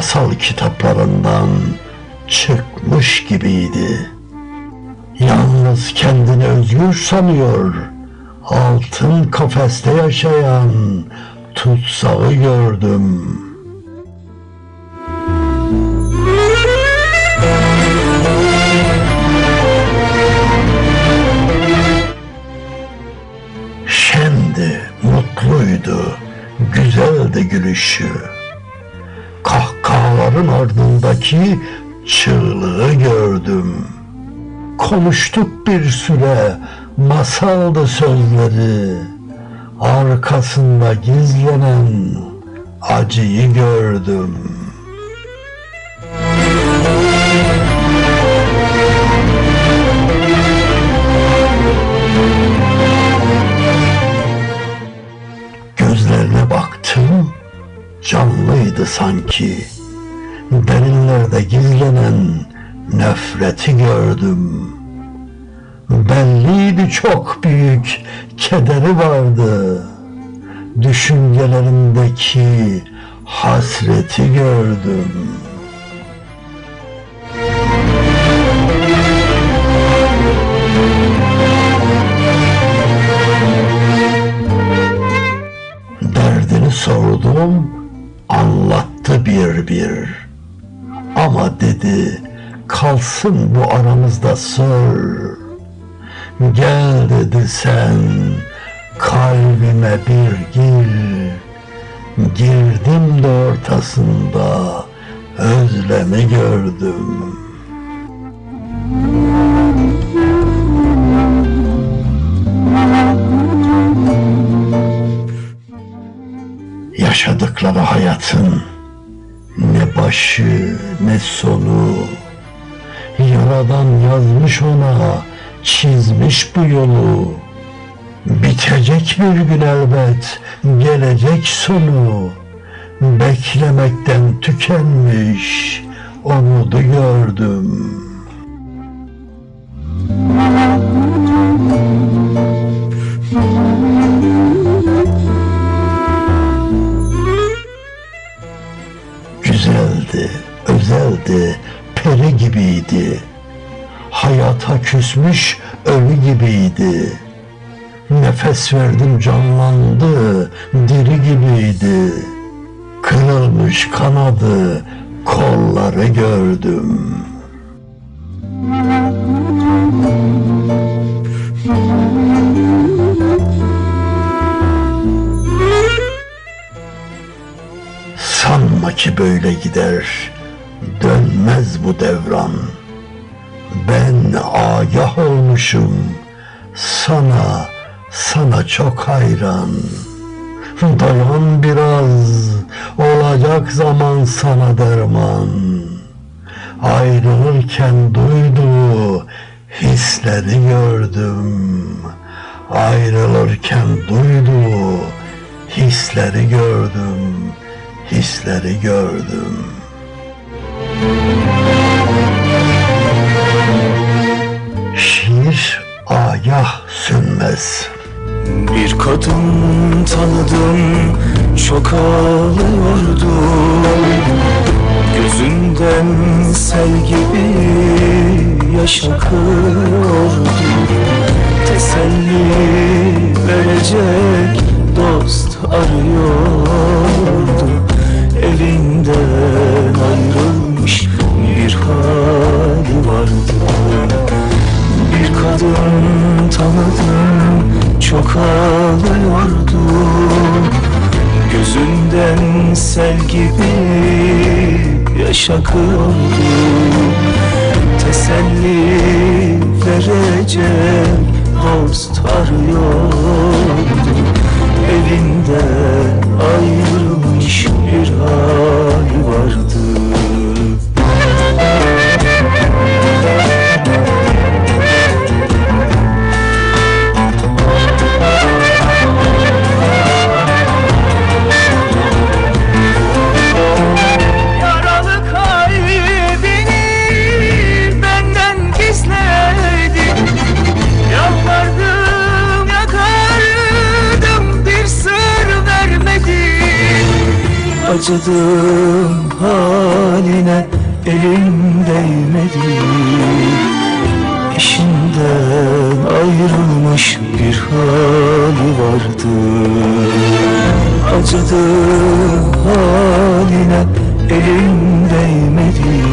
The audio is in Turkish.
Masal kitaplarından çıkmış gibiydi. Yalnız kendini özgür sanıyor. Altın kafeste yaşayan tutsağı gördüm. Güzeldi gülüşü. Kahkahaların ardındaki çığlığı gördüm. Konuştuk bir süre, masaldı sözleri. Arkasında gizlenen acıyı gördüm. Gözlerine baktım, canlıydı sanki. Derinlerde gizlenen nefreti gördüm. Belliydi çok büyük kederi vardı. Düşüncelerindeki hasreti gördüm. Derdini sordum, anlattı bir bir. Ama dedi, kalsın bu aramızda sır. Gel dedi sen, kalbime bir gir. Girdim de ortasında özlemi gördüm. Yaşadıkları hayatın başı ne sonu? Yaradan yazmış ona çizmiş bu yolu. Bitecek bir gün elbet gelecek sonu. Beklemekten tükenmiş umudu gördüm gibiydi. Hayata küsmüş ölü gibiydi. Nefes verdim canlandı, diri gibiydi. Kırılmış kanadı, kolları gördüm. Sanma ki böyle gider, dönmez bu devran. Ben agah olmuşum, sana, sana çok hayran. Dayan biraz, olacak zaman sana derman. Ayrılırken duyduğu hisleri gördüm. Ayrılırken duyduğu hisleri gördüm, hisleri gördüm. Şiir agah sönmez. Bir kadın tanıdım çok ağlıyordu. Gözünden sel gibi yaş akıyordu. Teselli verecek dost arıyordu. Evinden ayrılmış Gözünden sel gibi yaş akıyordu Teselli verecek dost Acıdım haline elim değmedi. Eşinden ayrılmış bir hali vardı. Acıdım haline elim değmedi